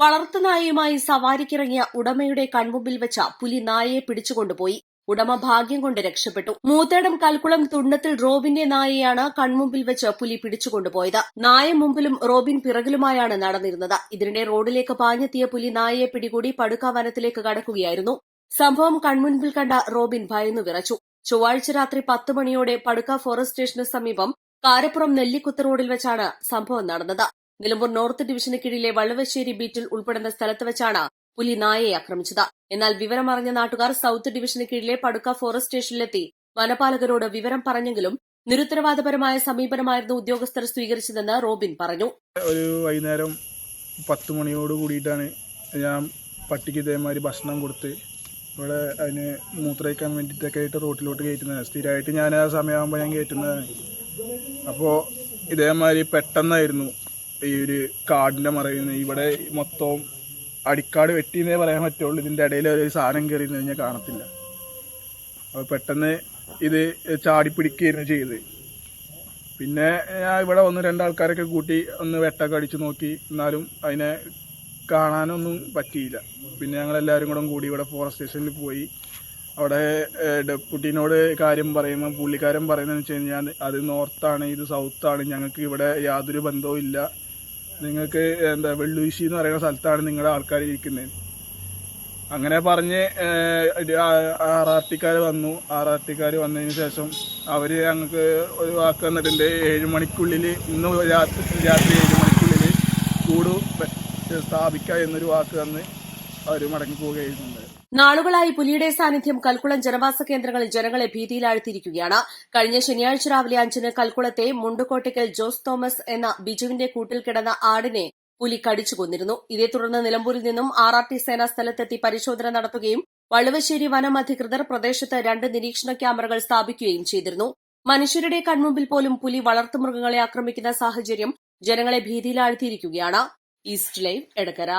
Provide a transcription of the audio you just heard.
വളർത്തുനായയുമായി സവാരിക്കിറങ്ങിയ ഉടമയുടെ കൺമുമ്പിൽ വെച്ച പുലി നായയെ പിടിച്ചുകൊണ്ടുപോയി ഉടമ ഭാഗ്യം കൊണ്ട് രക്ഷപ്പെട്ടു. മൂത്തേടം കൽക്കുളം തുണ്ടത്തിൽ റോബിന്റെ നായയാണ് കൺമുമ്പിൽ വെച്ച് പുലി പിടിച്ചുകൊണ്ടുപോയത് നായ മുമ്പിലും റോബിൻ പിറകിലുമായാണ് നടന്നിരുന്നത്. ഇതിനിടെ റോഡിലേക്ക് പാഞ്ഞെത്തിയ പുലി നായയെ പിടികൂടി പടുക്ക വനത്തിലേക്ക് കടക്കുകയായിരുന്നു. സംഭവം കൺമുൻപിൽ കണ്ട റോബിൻ ഭയന്നു വിറച്ചു. ചൊവ്വാഴ്ച രാത്രി പത്ത് മണിയോടെ പടുക്ക ഫോറസ്റ്റ് സ്റ്റേഷന് സമീപം കാരപ്പുറം നെല്ലിക്കുത്ത് റോഡിൽ വെച്ചാണ് സംഭവം നടന്നത്. നിലമ്പൂർ നോർത്ത് ഡിവിഷന് കീഴിലെ വള്ളുവശ്ശേരി ബീറ്റിൽ ഉൾപ്പെടുന്ന സ്ഥലത്ത് വെച്ചാണ് പുലി നായയെ ആക്രമിച്ചത്. എന്നാൽ വിവരമറിഞ്ഞ നാട്ടുകാർ സൌത്ത് ഡിവിഷന് കീഴിലെ പടുക്ക ഫോറസ്റ്റ് സ്റ്റേഷനിലെത്തി. വനപാലകരോട് വിവരം പറഞ്ഞെങ്കിലും നിരുത്തരവാദപരമായ സമീപനമായിരുന്നു ഉദ്യോഗസ്ഥർ സ്വീകരിച്ചതെന്ന് റോബിൻ പറഞ്ഞു. ഒരു വൈകുന്നേരം പത്ത് മണിയോട് കൂടിയിട്ടാണ് ഞാൻ പട്ടിക്ക് ഇതേമാതിരി ഭക്ഷണം കൊടുത്ത് ഇവിടെ അതിന് മൂത്രയിക്കാൻ വേണ്ടിയിട്ടൊക്കെ ആയിട്ട് റോട്ടിലോട്ട് കയറ്റുന്നത് സ്ഥിരമായിട്ട് ഞാൻ ആ സമയമാകുമ്പോൾ ഞാൻ കയറ്റുന്നതാണ്. അപ്പോൾ ഇതേമാതിരി പെട്ടെന്നായിരുന്നു ഈ ഒരു കാടിന്റെ മറയിൽ നിന്ന് ഇവിടെ മൊത്തവും അടിക്കാട് വെട്ടിയെന്നേ പറയാൻ പറ്റുള്ളൂ. ഇതിന്റെ ഇടയിൽ ഒരു സാധനം കയറി കഴിഞ്ഞാൽ കാണത്തില്ല. അപ്പോൾ പെട്ടെന്ന് ഇത് ചാടി പിടിക്കുകയായിരുന്നു ചെയ്ത് പിന്നെ ഞാൻ ഇവിടെ ഒന്ന് രണ്ടാൾക്കാരൊക്കെ കൂട്ടി ഒന്ന് വെട്ടൊക്കെ അടിച്ച് നോക്കി. എന്നാലും അതിനെ കാണാനൊന്നും പറ്റിയില്ല. പിന്നെ ഞങ്ങൾ എല്ലാവരും കൂടെ കൂടി ഇവിടെ ഫോറസ്റ്റ് സ്റ്റേഷനിൽ പോയി. അവിടെ ഡെപ്യൂട്ടിനോട് കാര്യം പറയുമ്പോൾ പുള്ളിക്കാരൻ പറയുന്നതെന്ന് വെച്ച് കഴിഞ്ഞാൽ അത് നോർത്താണ് ഇത് സൗത്താണ് ഞങ്ങൾക്ക് ഇവിടെ യാതൊരു ബന്ധവും ഇല്ല. നിങ്ങൾക്ക് എന്താ വെള്ളുവിശി എന്ന് പറയുന്ന സ്ഥലത്താണ് നിങ്ങളുടെ ആൾക്കാർ ഇരിക്കുന്നത്. അങ്ങനെ പറഞ്ഞ് ആർ വന്നു. ആർ വന്നതിന് ശേഷം അവർ ഞങ്ങൾക്ക് ഒരു വാക്ക് തന്നിട്ടുണ്ട്. ഏഴ് മണിക്കുള്ളിൽ ഇന്ന് രാത്രി രാത്രി ഏഴ് മണിക്കുള്ളിൽ കൂടു സ്ഥാപിക്കുക എന്നൊരു വാക്ക് തന്ന് അവർ മടങ്ങി പോവുകയായിട്ടുണ്ട്. നാളുകളായി പുലിയുടെ സാന്നിധ്യം കൽക്കുളം ജനവാസ കേന്ദ്രങ്ങളിൽ ജനങ്ങളെ ഭീതിയിലാഴ്ത്തിയിരിക്കുകയാണ്. കഴിഞ്ഞ ശനിയാഴ്ച രാവിലെ അഞ്ചിന് കൽക്കുളത്തെ മുണ്ടുകോട്ടയ്ക്കൽ ജോസ് തോമസ് എന്ന ബിജുവിന്റെ കൂട്ടിൽ കിടന്ന ആടിനെ പുലി കടിച്ചു കൊന്നിരുന്നു. ഇതേ തുടർന്ന് നിലമ്പൂരിൽ നിന്നും ആർ ആർ ടി സേന സ്ഥലത്തെത്തി പരിശോധന നടത്തുകയും വള്ളുവശ്ശേരി വനം അധികൃതർ പ്രദേശത്ത് രണ്ട് നിരീക്ഷണ ക്യാമറകൾ സ്ഥാപിക്കുകയും ചെയ്തിരുന്നു. മനുഷ്യരുടെ കൺമുമ്പിൽ പോലും പുലി വളർത്തുമൃഗങ്ങളെ ആക്രമിക്കുന്ന സാഹചര്യം ജനങ്ങളെ ഭീതിയിലാഴ്ത്തിയിരിക്കുകയാണ്. East live Edakkara.